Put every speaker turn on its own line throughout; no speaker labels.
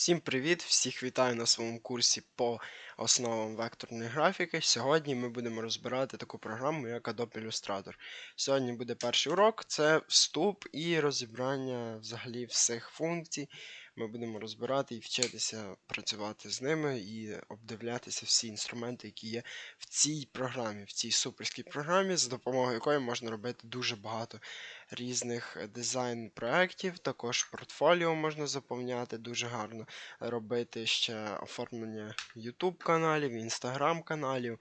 Всім привіт! Всіх вітаю на своєму курсі по основам векторної графіки. Сьогодні ми будемо розбирати таку програму, як Adobe Illustrator. Сьогодні буде перший урок, це вступ і розібрання взагалі всіх функцій. Ми будемо розбирати і вчитися працювати з ними і обдивлятися всі інструменти, які є в цій програмі, в цій суперській програмі, за допомогою якої можна робити дуже багато різних дизайн-проєктів. Також портфоліо можна заповняти дуже гарно, робити ще оформлення YouTube каналів, Instagram каналів.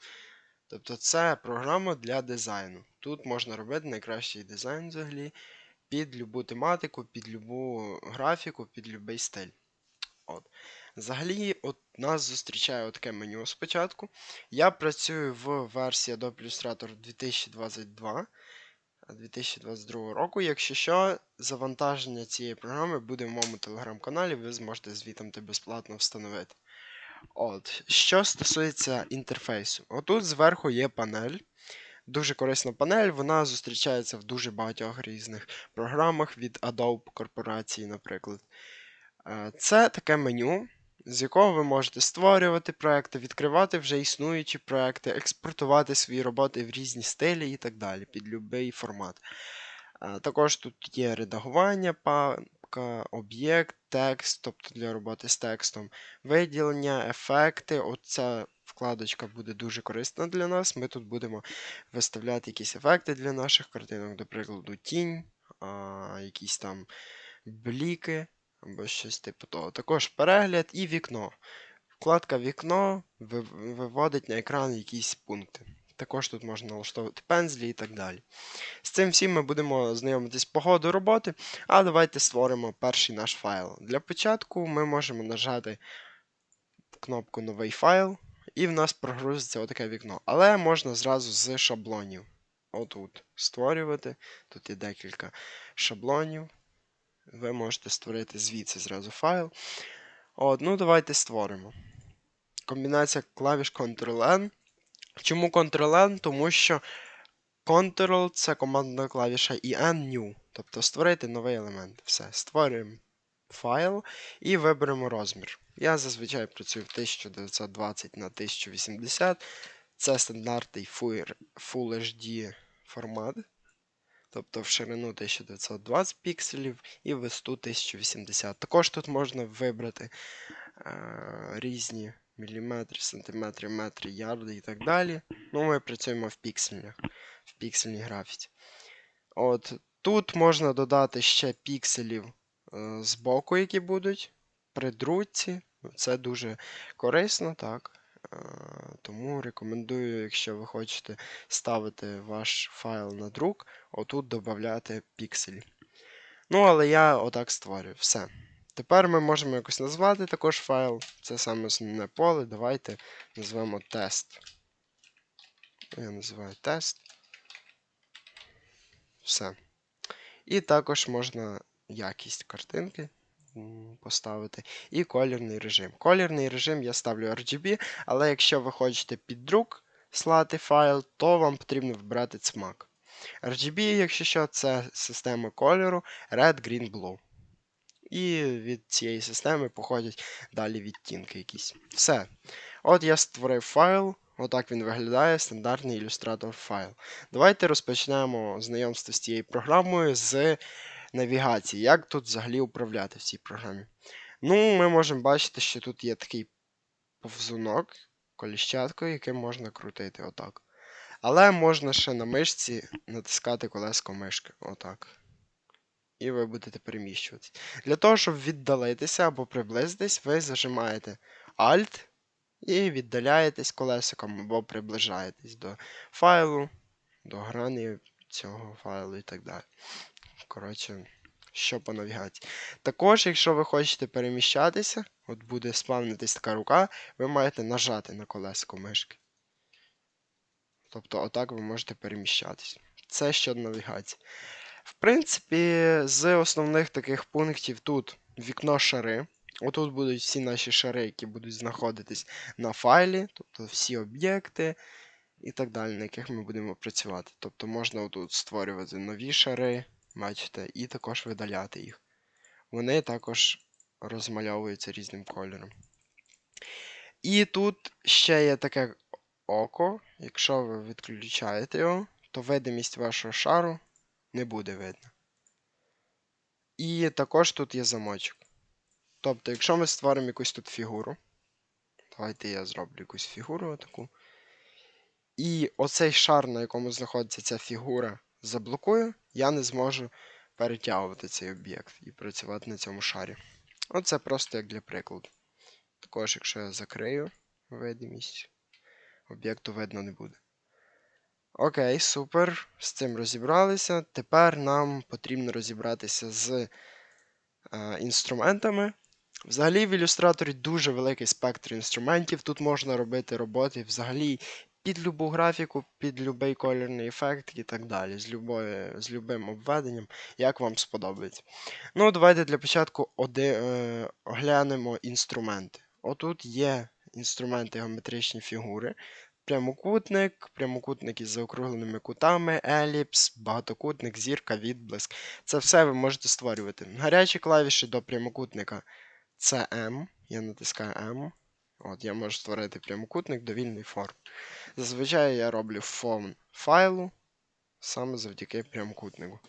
Тобто це програма для дизайну. Тут можна робити найкращий дизайн взагалі під любу тематику, під любу графіку, під будь-який стиль. От. Взагалі, от нас зустрічає таке меню спочатку. Я працюю в версії Adobe Illustrator 2022 2022 року. Якщо що, завантаження цієї програми буде в моєму телеграм-каналі, ви зможете звітом безплатно встановити. От, Що стосується інтерфейсу, отут зверху є панель. Дуже корисна панель, вона зустрічається в дуже багатьох різних програмах від Adobe корпорації, наприклад. Е, це таке меню, з якого ви можете створювати проекти, відкривати вже існуючі проекти, експортувати свої роботи в різні стилі і так далі, під будь-який формат. Е, також тут є редагування, папка, об'єкт, текст, тобто для роботи з текстом, виділення, ефекти. Оця вкладочка буде дуже корисна для нас. Ми тут будемо виставляти якісь ефекти для наших картинок, до прикладу, тінь, а, якісь там бліки або щось типу того. Також перегляд і вікно. Вкладка вікно виводить на екран якісь пункти. Також тут можна налаштовувати пензлі і так далі. З цим всім ми будемо знайомитись по ходу роботи, а давайте створимо перший наш файл. Для початку ми можемо нажати кнопку Новий файл, і в нас прогрузиться отаке вікно. Але можна зразу з шаблонів. Отут створювати. Тут є декілька шаблонів. Ви можете створити звідси зразу файл. От, Ну, давайте створимо. Комбінація клавіш Ctrl-N. Чому Ctrl-N? Тому що Ctrl це командна клавіша і N New. Тобто створити новий елемент. Все. Створюємо файл і виберемо розмір. Я зазвичай працюю в 1920 на 1080. Це стандартний Full HD формат. Тобто в ширину 1920 пікселів і в висоту 1080. Також тут можна вибрати е, різні міліметри, сантиметри, метри, ярди і так далі. Ну, Ми працюємо в пікселях, в піксельній графіці. От, Тут можна додати ще пікселів е, з боку, які будуть при друці. Це дуже корисно, так. Е, тому рекомендую, якщо ви хочете ставити ваш файл на друк, отут додати пікселі. Ну, але я отак створюю. Все. Тепер ми можемо якось назвати також файл. Це саме основне поле. Давайте назвемо тест. Я називаю тест. Все. І також можна якість картинки поставити. І колірний режим. Колірний режим я ставлю RGB, але якщо ви хочете під друк слати файл, то вам потрібно вибрати цмак. RGB, якщо що, це система кольору Red, Green, Blue. І від цієї системи походять далі відтінки якісь. Все. От я створив файл. Отак він виглядає, стандартний ілюстратор файл. Давайте розпочнемо знайомство з цією програмою з навігації. Як тут взагалі управляти в цій програмі? Ну, ми можемо бачити, що тут є такий повзунок, коліщаткою, яким можна крутити отак. Але можна ще на мишці натискати колеско мишки. Отак. І ви будете переміщуватися. Для того, щоб віддалитися або приблизитись, ви зажимаєте Alt і віддаляєтесь колесиком або приближаєтесь до файлу, до грані цього файлу і так далі. Коротше, що по навігації. Також, якщо ви хочете переміщатися, от буде спавнитись така рука, ви маєте нажати на колесико мишки. Тобто, отак ви можете переміщатися. Це щодо навігації. В принципі, з основних таких пунктів тут вікно шари. Отут будуть всі наші шари, які будуть знаходитись на файлі, тобто всі об'єкти і так далі, на яких ми будемо працювати. Тобто можна отут створювати нові шари, бачите, і також видаляти їх. Вони також розмальовується різним кольором. І тут ще є таке око. Якщо ви відключаєте його, то видимість вашого шару не буде видно. І також тут є замочок. Тобто, якщо ми створимо якусь тут фігуру, давайте я зроблю якусь фігуру таку. І оцей шар, на якому знаходиться ця фігура, заблокую, я не зможу перетягувати цей об'єкт і працювати на цьому шарі. Оце просто як для прикладу. Також, якщо я закрию видимість, об'єкту видно не буде. Окей, супер. З цим розібралися. Тепер нам потрібно розібратися з е, інструментами. Взагалі в ілюстраторі дуже великий спектр інструментів. Тут можна робити роботи взагалі під любу графіку, під будь-який кольорний ефект і так далі, з, любою, з любим обведенням, як вам сподобається. Ну, давайте для початку оди, е, оглянемо інструменти. Отут є інструменти геометричні фігури. Прямокутник, прямокутник із заокругленими кутами, еліпс, багатокутник, зірка, відблиск. Це все ви можете створювати. Гарячі клавіші до прямокутника це M. Я натискаю M. От, Я можу створити прямокутник довільної форми. Зазвичай я роблю фон файлу саме завдяки прямокутнику.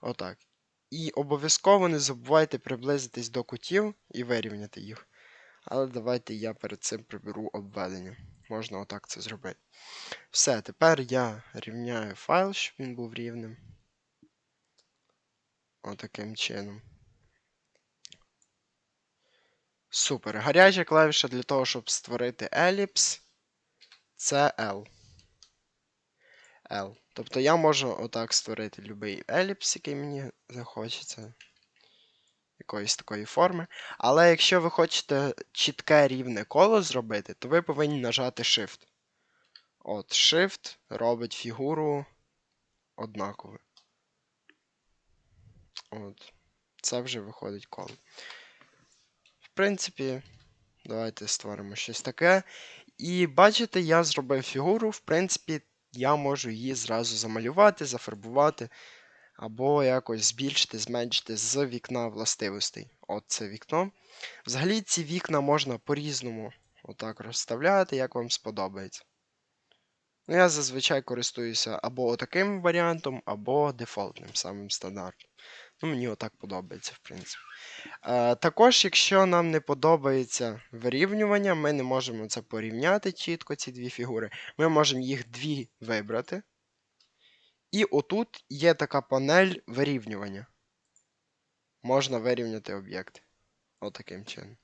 Отак. І обов'язково не забувайте приблизитись до кутів і вирівняти їх. Але давайте я перед цим приберу обведення. Можна отак це зробити. Все, тепер я рівняю файл, щоб він був рівним. Отаким чином. Супер. Гаряча клавіша для того, щоб створити еліпс. Це L. L. Тобто я можу отак створити будь-який еліпс, який мені захочеться. Якоїсь такої форми. Але якщо ви хочете чітке рівне коло зробити, то ви повинні нажати Shift. От, Shift робить фігуру однаковою. От. Це вже виходить коло. Принципі, давайте створимо щось таке. І бачите, я зробив фігуру. В принципі, я можу її зразу замалювати, зафарбувати. Або якось збільшити, зменшити з вікна властивостей. От це вікно. Взагалі ці вікна можна по-різному отак розставляти, як вам сподобається. Ну, Я зазвичай користуюся або таким варіантом, або дефолтним, самим стандартним. Ну, Мені отак подобається, в принципі. Е, також, якщо нам не подобається вирівнювання, ми не можемо це порівняти чітко, ці дві фігури. Ми можемо їх дві вибрати. І отут є така панель вирівнювання. Можна вирівняти об'єкт. Отаким чином.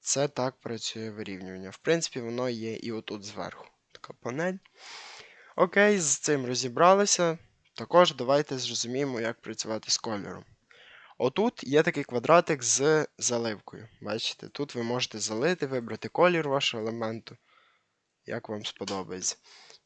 Це так працює вирівнювання. В принципі, воно є і отут зверху. Така панель. Окей, з цим розібралися. Також давайте зрозуміємо, як працювати з кольором. Отут є такий квадратик з заливкою. Бачите, тут ви можете залити, вибрати колір вашого елементу, як вам сподобається.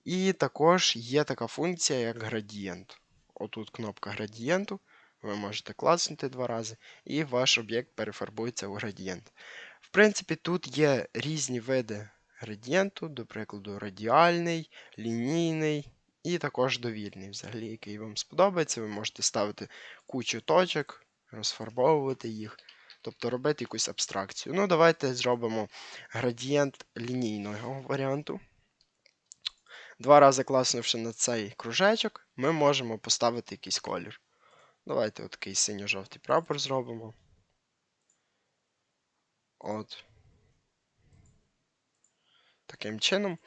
І також є така функція, як градієнт. Отут кнопка градієнту. Ви можете клацнути два рази, і ваш об'єкт перефарбується у градієнт. В принципі, тут є різні види градієнту, до прикладу, радіальний, лінійний і також довільний, взагалі, який вам сподобається. Ви можете ставити кучу точок, розфарбовувати їх, тобто робити якусь абстракцію. Ну, давайте зробимо градієнт лінійного варіанту. Два рази класнувши на цей кружечок, ми можемо поставити якийсь колір. Давайте отакий синьо-жовтий прапор зробимо. От. Таким чином.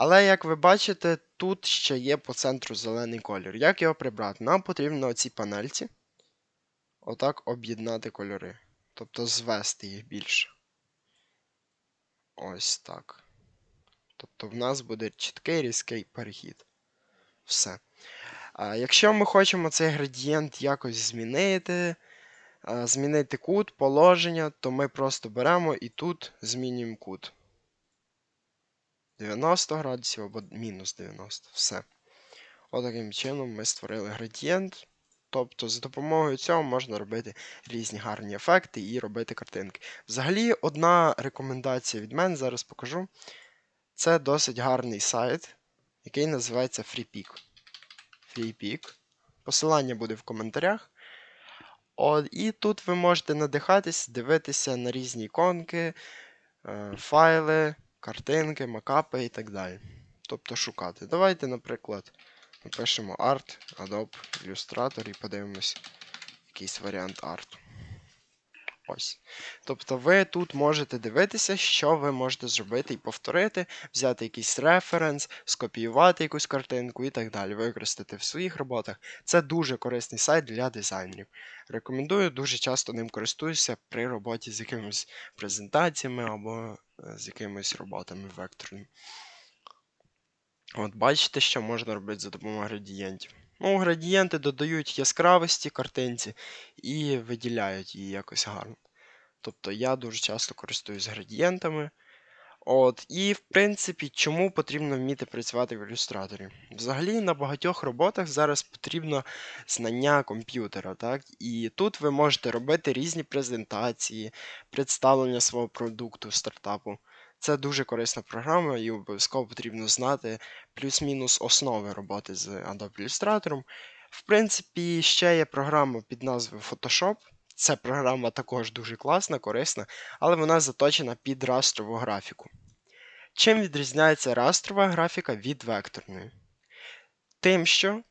Але, як ви бачите, тут ще є по центру зелений колір. Як його прибрати? Нам потрібно цій панельці отак об'єднати кольори. Тобто звести їх більше. Ось так. Тобто в нас буде чіткий різкий перехід. Все. А, Якщо ми хочемо цей градієнт якось змінити, змінити кут, положення, то ми просто беремо і тут змінюємо кут. 90 градусів або мінус 90. Все. Отаким чином ми створили градієнт. Тобто, за допомогою цього можна робити різні гарні ефекти і робити картинки. Взагалі, одна рекомендація від мене, зараз покажу. Це досить гарний сайт, який називається FreePic. FreePic. Посилання буде в коментарях. От, і тут ви можете надихатись, дивитися на різні іконки, е, файли, картинки, макапи і так далі. Тобто шукати. Давайте, наприклад, напишемо Art, Adobe Illustrator і подивимось якийсь варіант арту. Ось. Тобто ви тут можете дивитися, що ви можете зробити і повторити, взяти якийсь референс, скопіювати якусь картинку і так далі, використати в своїх роботах. Це дуже корисний сайт для дизайнерів. Рекомендую, дуже часто ним користуюся при роботі з якимись презентаціями або з якимись роботами векторними. От бачите, що можна робити за допомогою градієнтів. Ну, градієнти додають яскравості картинці і виділяють її якось гарно. Тобто я дуже часто користуюсь градієнтами. От, І, в принципі, чому потрібно вміти працювати в ілюстраторі? Взагалі, на багатьох роботах зараз потрібно знання комп'ютера. так? І тут ви можете робити різні презентації, представлення свого продукту, стартапу. Це дуже корисна програма, і обов'язково потрібно знати плюс-мінус основи роботи з Adobe Illustrator. В принципі, ще є програма під назвою Photoshop. Ця програма також дуже класна, корисна, але вона заточена під растрову графіку. Чим відрізняється растрова графіка від векторної? Тим, що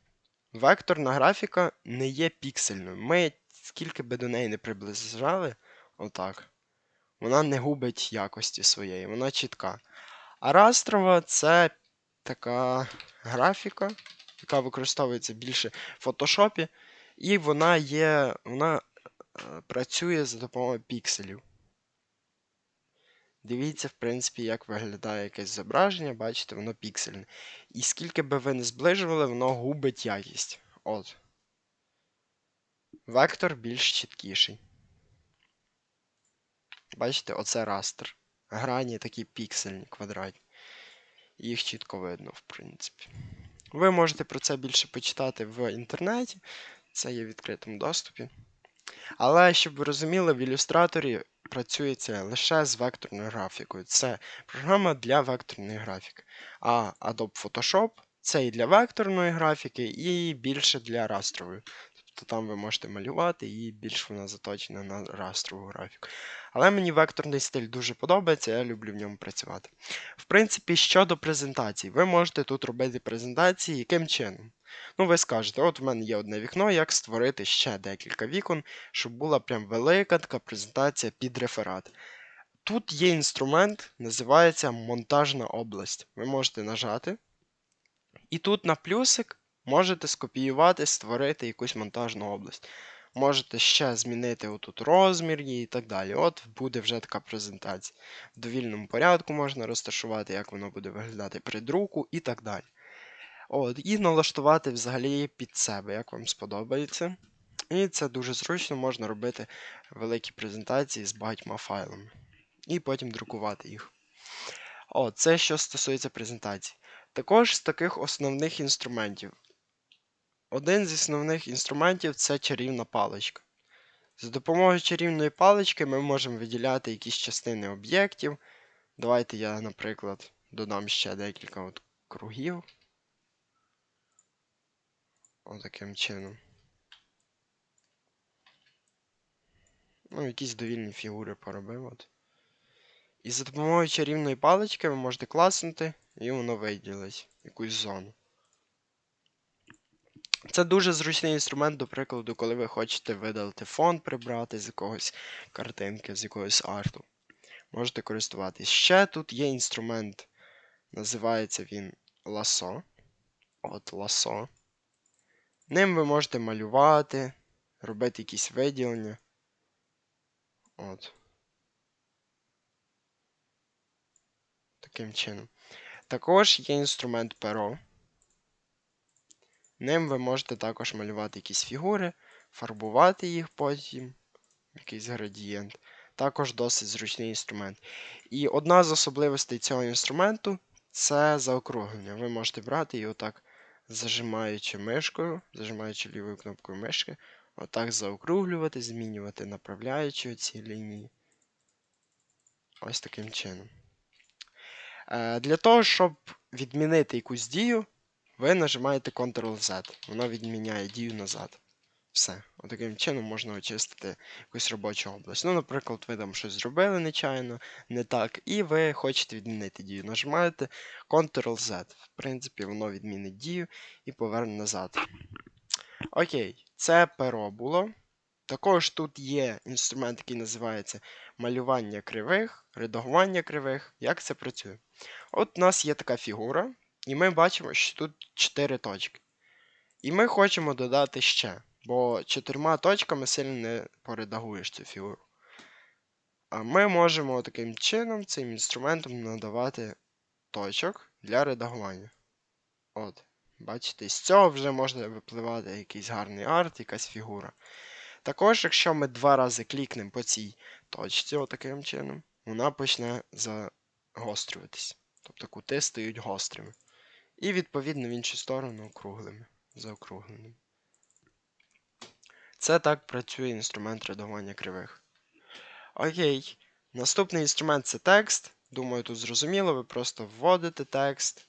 векторна графіка не є піксельною. Ми, скільки би до неї не приближали, отак, вона не губить якості своєї, вона чітка. А растрова це така графіка, яка використовується більше в фотошопі, і вона є, вона працює за допомогою пікселів. Дивіться, в принципі, як виглядає якесь зображення, бачите, воно піксельне. І скільки би ви не зближували, воно губить якість. От. Вектор більш чіткіший. Бачите, оце растер. Грані такі піксельні, квадратні. Їх чітко видно, в принципі. Ви можете про це більше почитати в інтернеті. Це є в відкритому доступі. Але, щоб ви розуміли, в ілюстраторі працюється лише з векторною графікою. Це програма для векторної графіки. А Adobe Photoshop це і для векторної графіки, і більше для растрової. Тобто там ви можете малювати, і більш вона заточена на растрову графіку. Але мені векторний стиль дуже подобається, я люблю в ньому працювати. В принципі, щодо презентацій, ви можете тут робити презентації яким чином? Ну, ви скажете, от в мене є одне вікно, як створити ще декілька вікон, щоб була прям велика така презентація під реферат. Тут є інструмент, називається монтажна область. Ви можете нажати. І тут на плюсик можете скопіювати, створити якусь монтажну область. Можете ще змінити отут розмір і так далі. От буде вже така презентація. В довільному порядку можна розташувати, як воно буде виглядати при друку і так далі. От, І налаштувати взагалі під себе, як вам сподобається. І це дуже зручно, можна робити великі презентації з багатьма файлами. І потім друкувати їх. О, це що стосується презентації. Також з таких основних інструментів. Один з основних інструментів це чарівна паличка. За допомогою чарівної палички ми можемо виділяти якісь частини об'єктів. Давайте я, наприклад, додам ще декілька от кругів. Отаким чином. Ну, якісь довільні фігури поробив. от. І за допомогою чарівної палички ви можете класнути, і воно виділить якусь зону. Це дуже зручний інструмент, до прикладу, коли ви хочете видалити фон, прибрати з якогось картинки, з якогось арту. Можете користуватись. Ще тут є інструмент, називається він ласо. От ласо. Ним ви можете малювати, робити якісь виділення. От. Таким чином. Також є інструмент перо. Ним ви можете також малювати якісь фігури, фарбувати їх потім, якийсь градієнт. Також досить зручний інструмент. І одна з особливостей цього інструменту це заокруглення. Ви можете брати і отак, зажимаючи мишкою, зажимаючи лівою кнопкою мишки, отак заокруглювати, змінювати, направляючи ці лінії. Ось таким чином. Е, Для того, щоб відмінити якусь дію, ви нажимаєте Ctrl-Z. Воно відміняє дію назад. Все. Отаким чином можна очистити якусь робочу область. Ну, наприклад, ви там щось зробили нечайно, не так, і ви хочете відмінити дію. Нажимаєте Ctrl-Z. В принципі, воно відмінить дію і поверне назад. Окей, це перо було. Також тут є інструмент, який називається малювання кривих, редагування кривих. Як це працює? От у нас є така фігура, і ми бачимо, що тут 4 точки. І ми хочемо додати ще, бо чотирма точками сильно не поредагуєш цю фігуру. А ми можемо таким чином, цим інструментом надавати точок для редагування. От, бачите, з цього вже може випливати якийсь гарний арт, якась фігура. Також, якщо ми два рази клікнемо по цій точці, отаким чином, вона почне загострюватись. Тобто кути стають гострими. І, відповідно, в іншу сторону округлими, заокругленими. Це так працює інструмент редагування кривих. Окей. Наступний інструмент це текст. Думаю, тут зрозуміло, ви просто вводите текст,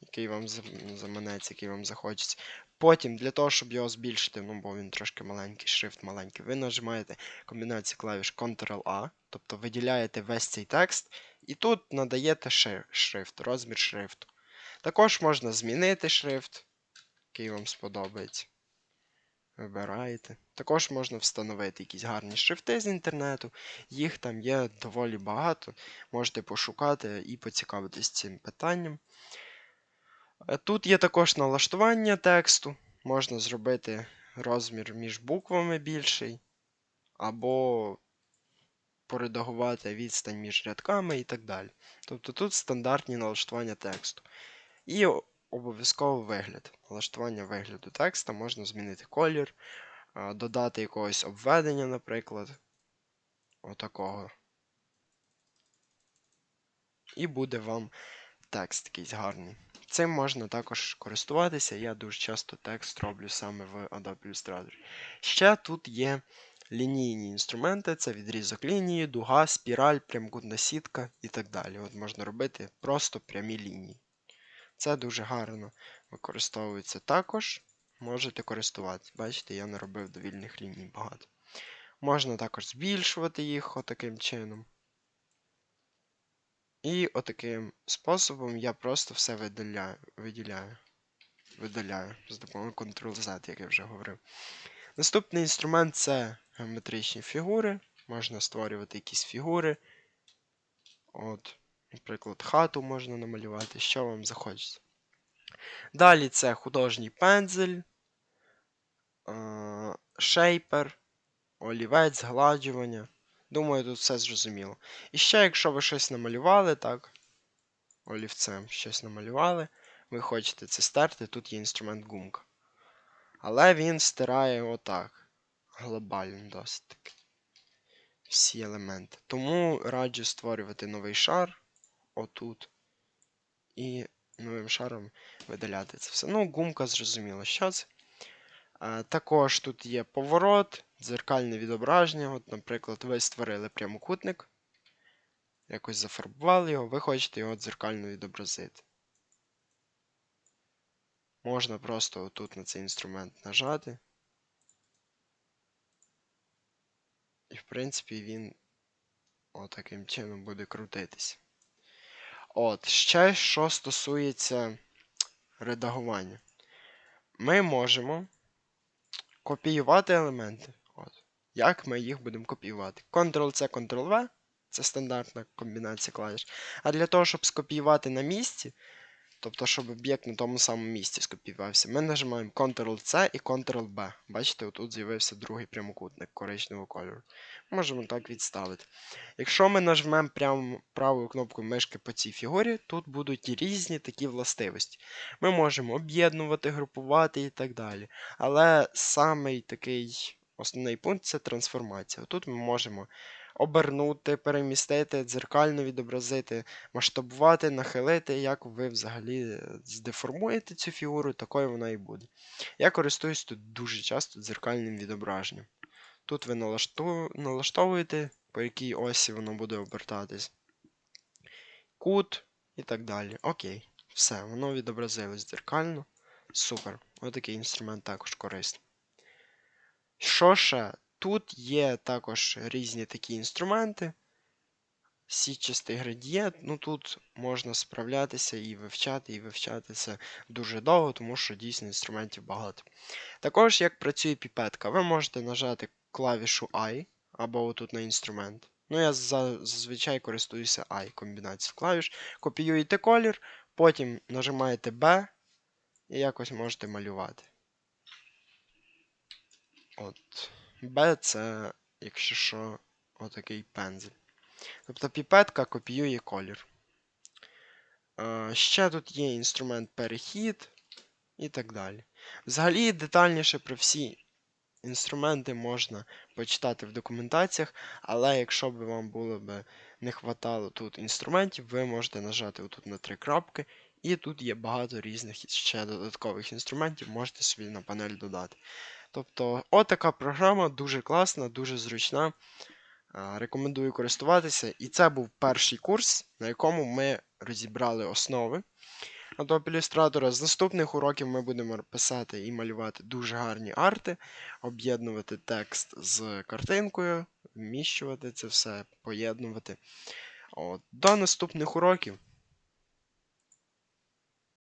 який вам зам- заманеться, який вам захочеться. Потім, для того, щоб його збільшити, ну бо він трошки маленький, шрифт маленький, ви нажимаєте комбінацію клавіш Ctrl-A, тобто виділяєте весь цей текст, і тут надаєте шрифт, розмір шрифту. Також можна змінити шрифт, який вам сподобається. Вибираєте. Також можна встановити якісь гарні шрифти з інтернету. Їх там є доволі багато. Можете пошукати і поцікавитись цим питанням. Е, Тут є також налаштування тексту. Можна зробити розмір між буквами більший, або поредагувати відстань між рядками і так далі. Тобто тут стандартні налаштування тексту. І обов'язково вигляд. Налаштування вигляду текста можна змінити колір, додати якогось обведення, наприклад. Отакого. І буде вам текст якийсь гарний. Цим можна також користуватися. Я дуже часто текст роблю саме в Adobe Illustrator. Ще тут є лінійні інструменти: це відрізок лінії, дуга, спіраль, прямокутна сітка і так далі. От можна робити просто прямі лінії. Це дуже гарно використовується також. Можете користуватися. Бачите, я наробив довільних ліній багато. Можна також збільшувати їх отаким чином. І отаким способом я просто все видаляю, виділяю. Видаляю з допомогою Ctrl-Z, як я вже говорив. Наступний інструмент це геометричні фігури. Можна створювати якісь фігури. От, наприклад, хату можна намалювати, що вам захочеться. Далі це художній пензель, е, шейпер, олівець, згладжування. Думаю, тут все зрозуміло. І ще, якщо ви щось намалювали, так, олівцем щось намалювали, ви хочете це стерти, тут є інструмент гумка. Але він стирає отак. Глобально досить таки. Всі елементи. Тому раджу створювати новий шар отут. І новим шаром видаляти це все. Ну, гумка зрозуміло, що це. А, також тут є поворот, дзеркальне відображення. От, наприклад, ви створили прямокутник, якось зафарбували його, ви хочете його дзеркально відобразити. Можна просто отут на цей інструмент нажати. І, в принципі, він отаким чином буде крутитись. От, ще що стосується редагування. Ми можемо копіювати елементи. От. Як ми їх будемо копіювати? Ctrl-C, Ctrl-V це стандартна комбінація клавіш. А для того, щоб скопіювати на місці, тобто, щоб об'єкт на тому самому місці скопіювався, ми нажимаємо Ctrl-C і Ctrl-B. Бачите, отут з'явився другий прямокутник коричневого кольору. Можемо так відставити. Якщо ми нажмемо прямо правою кнопкою мишки по цій фігурі, тут будуть різні такі властивості. Ми можемо об'єднувати, групувати і так далі. Але самий такий основний пункт це трансформація. Тут ми можемо обернути, перемістити, дзеркально відобразити, масштабувати, нахилити, як ви взагалі е, здеформуєте цю фігуру, такою вона і буде. Я користуюсь тут дуже часто дзеркальним відображенням. Тут ви налаштовуєте, по якій осі воно буде обертатись. Кут і так далі. Окей. Все, воно відобразилось дзеркально. Супер. Отакий інструмент також корисний. Що ще? Тут є також різні такі інструменти. Сітчастий градієнт, ну тут можна справлятися і вивчати, і вивчати це дуже довго, тому що дійсно інструментів багато. Також, як працює піпетка, ви можете нажати клавішу I або отут на інструмент. Ну, я зазвичай користуюся I комбінацією клавіш. Копіюєте колір, потім нажимаєте B і якось можете малювати. От. B це, якщо що, отакий пензель. Тобто піпетка копіює колір. Е, Ще тут є інструмент перехід і так далі. Взагалі, детальніше про всі інструменти можна почитати в документаціях, але якщо б вам було б не хватало тут інструментів, ви можете нажати отут на три крапки, і тут є багато різних ще додаткових інструментів, можете собі на панель додати. Тобто, отака програма дуже класна, дуже зручна. Рекомендую користуватися. І це був перший курс, на якому ми розібрали основи Adobe Illustrator. З наступних уроків ми будемо писати і малювати дуже гарні арти, об'єднувати текст з картинкою, вміщувати це все, поєднувати. От. До наступних уроків.